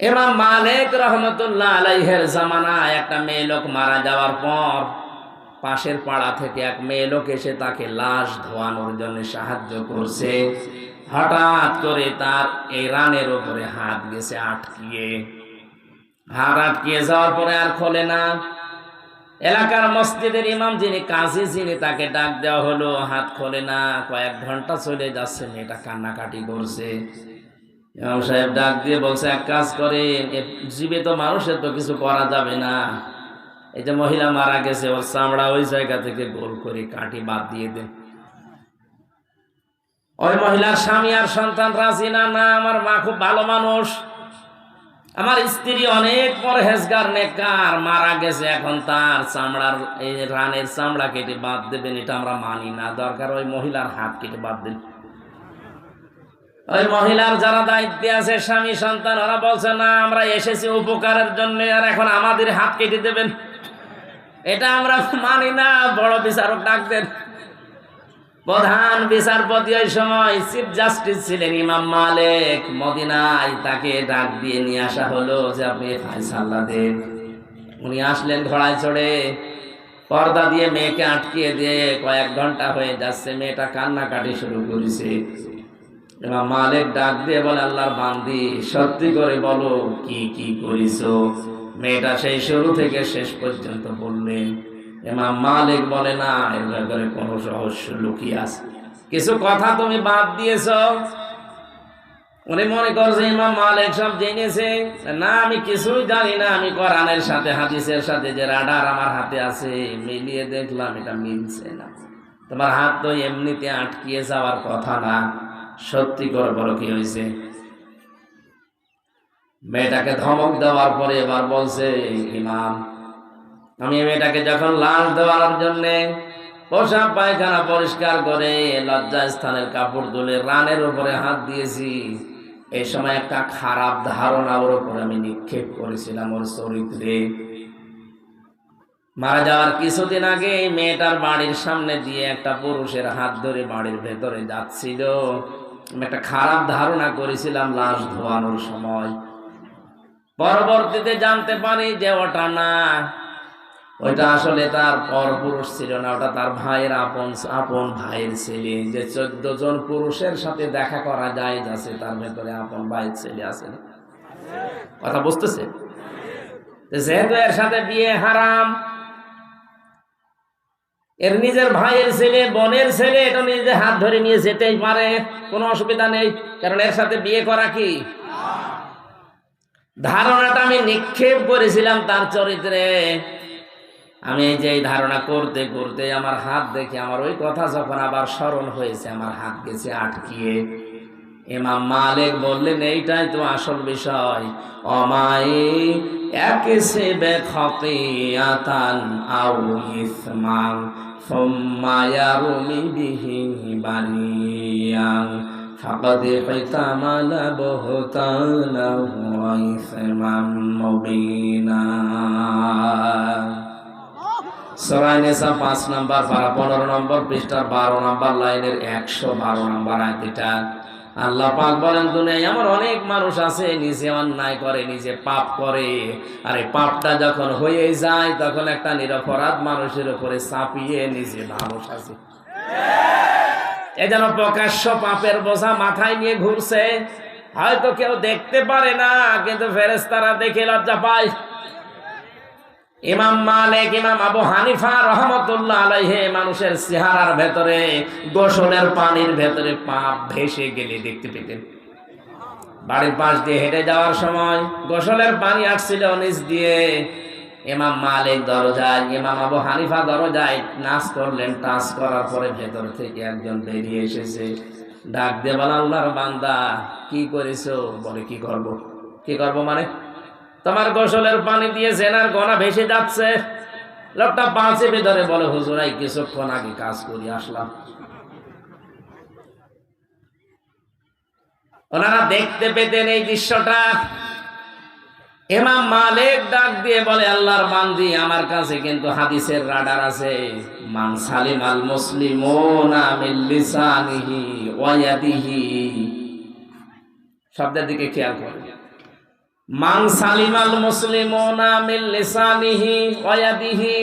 এমাম মালিক রহমতুল্লাহ আলাইহের জামানায় একটা মেয়ে লোক মারা যাওয়ার পর পাশের পাড়া থেকে এক মেয়ে লোক এসে তাকে লাশ ধোয়ানোর জন্য সাহায্য করছে। হঠাৎ করে তার এই রানের উপরে হাত গেছে আটকিয়ে। হাত আটকিয়ে যাওয়ার পরে আর খোলে না। এলাকার মসজিদের ইমাম যিনি কাজী, যিনি তাকে ডাক দেওয়া হলো, হাত খোলে না। কয়েক ঘণ্টা চলে যাচ্ছে, মেয়েটা কান্নাকাটি করছে। ইমাম সাহেব ডাক দিয়ে বলছে, এক কাজ করে জীবিত মানুষের তো কিছু করা যাবে না। এই যে মহিলা মারা গেছে, ওর চামড়া ওই জায়গা থেকে গোল করে কাটি বাদ দিয়ে দেন। ওই মহিলার স্বামী আর সন্তান রাজি না না, আমার মা খুব ভালো মানুষ। আমার স্ত্রী অনেক পরহেজগার নেকার মারা গেছে, এখন তার চামড়ার, এই রানের চামড়া কেটে বাদ দেবেন, এটা আমরা মানি না। দরকার ওই মহিলার হাত কেটে বাদ দেন। ওই মহিলার যারা দায়িত্বে আছে, স্বামী, সন্তান, ওরা বলছে, না, আমরা এসেছি উপকারের জন্য, আর এখন আমাদের হাত কেটে দেবেন। এটা আমরা মানি না, বড় বিচারক ডাক দেন প্রধান বিচারপতি ওই সময় চিফ জাস্টিস ছিলেন ইমাম মালিক। মদিনায় তাকে ডাক দিয়ে নিয়ে আসা হলো যে, আপনি ফাইসাল্লা উনি আসলেন ঘোড়ায় চড়ে, পর্দা দিয়ে মেয়েকে আটকিয়ে দিয়ে কয়েক ঘণ্টা হয়ে যাচ্ছে, মেয়েটা কান্নাকাটি শুরু করেছে। এবার মালিক ডাক দিয়ে বলে, আল্লাহর বান্দি, সত্যি করে বলো, কি কি করিছো? মেয়েটা সেই শুরু থেকে শেষ পর্যন্ত বললেন এমাম মালিক বলে, না, এর ব্যাপারে কোনো রহস্য লুকিয়ে আছে। কিছু কথা তুমি বাদ দিয়েছ? উনি মনে করছে ইমাম মালিক সব জেনেছে। না, আমি কিছুই জানি না। আমি কোরআনের সাথে, হাদিসের সাথে যে রাডার আমার হাতে আছে, মিলিয়ে দেখলাম, এটা মিলছে না। তোমার হাত তো এমনিতে আটকিয়ে যাওয়ার কথা না। সত্যি করে বলো কি হয়েছে? মেয়েটাকে ধমক দেওয়ার পরে এবার বলছে, ইমাম আমি মেয়েটাকে যখন লাশ দেওয়ার জন্যে পোশাক পায়খানা পরিষ্কার করে লজ্জা স্থানের কাপড় তুলে রানের উপরে হাত দিয়েছি এই সময় একটা খারাপ ধারণা ওর উপরে আমি নিক্ষেপ করেছিলাম ওর চরিত্রে। মারা যাওয়ার কিছুদিন আগে মেয়েটার বাড়ির সামনে দিয়ে একটা পুরুষের হাত ধরে বাড়ির ভেতরে যাচ্ছিল। আমি একটা খারাপ ধারণা করেছিলাম লাশ ধোয়ানোর সময়। পরবর্তীতে জানতে পারি যে ওটা না। ওইটা আসলে তার পরপুরুষ ছিল না, ওটা তার ভাইয়ের আপন আপন ভাইয়ের ছেলে। যে চোদ্দ জন পুরুষের সাথে দেখা করা যায় যাচ্ছে তার ভেতরে আপন ভাইয়ের ছেলে আছে? কথা বুঝতেছে? যেহেতু এর সাথে বিয়ে হারাম এর নিজের ভাইয়ের ছেলে, বোনের ছেলে, এটা নিজে হাত ধরে নিয়ে যেতেই পারে, কোনো অসুবিধা নেই। কারণ এর সাথে বিয়ে করা কি? ধারণাটা আমি নিক্ষেপ করেছিলাম তার চরিত্রে। আমি যে ধারণা করতে করতে আমার হাত দেখে আমার ওই কথা যখন আবার স্মরণ হয়েছে, আমার হাত গেছে আটকিয়ে। ইমাম মালিক বললেন এইটাই তো আসল বিষয় অমায়ে একে সে বেখতিয়াতান আউ ইসমান সুম্মা ইয়ারমি বিহি বারিয়ান فقد احتمل بهتانا وإثما مبينا সরাই নেশা পাঁচ নাম্বার পারা পনেরো নম্বর পৃষ্ঠার বারো নাম্বার লাইনের একশো বারো নাম্বার আয়তিটা আল্লাহ পাক বলেন, দুনিয়ায় আমার অনেক মানুষ আছে, নিজে অন্যায় করে, নিজে পাপ করে। আর এই পাপটা যখন হয়ে যায়, তখন একটা নিরপরাধ মানুষের উপরে চাপিয়ে নিজে মানুষ আছে। এ যেন প্রকাশ্য পাপের বোঝা মাথায় নিয়ে ঘুরছে। হয়তো কেউ দেখতে পারে না, কিন্তু ফেরেস্তারা দেখে লজ্জা পায়। ইমাম মালিক, ইমাম আবু হানিফা রহমতুল্লাহ আলাইহে মানুষের চেহারার ভেতরে, গোসলের পানির ভেতরে পাপ ভেসে গেলে দেখতে পেতেন। বাড়ির পাশ দিয়ে হেঁটে যাওয়ার সময় গোসলের পানি আসছিল নিচ দিয়ে। ইমাম মালিক দরজায়, ইমাম আবু হানিফা দরজায় নাচ করলেন। টাচ করার পরে ভেতর থেকে একজন বেরিয়ে এসেছে। ডাক দিয়ে বলা, আল্লাহর বান্দা, কি করেছ? বলে, কি করব? কি করব মানে? তোমার গোসলের পানি দিয়ে জেনার গনা ভেসে যাচ্ছে। লোকটা পাঁচে ভেতরে বলে হুজুরাই কিছুক্ষণ আগে কাজ করি আসলাম। ওনারা দেখতে পেতেন এই দৃশ্যটা। এমাম মালিক ডাক দিয়ে বলে, আল্লাহর বান্দি, আমার কাছে কিন্তু হাদিসের রাডার আছে। মান সালিম আল মুসলিমুনা মিন লিসানিহি ওয়া ইয়াদিহি। শব্দের দিকে খেয়াল করুন। মান সালিমাল মুসলিমুনা মিন লিসানিহি ওয়ায়াদিহি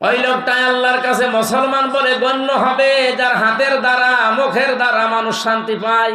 ওই লোকটা আল্লাহর কাছে মুসলমান বলে গণ্য হবে, যার হাতের দ্বারা, মুখের দ্বারা মানুষ শান্তি পায়।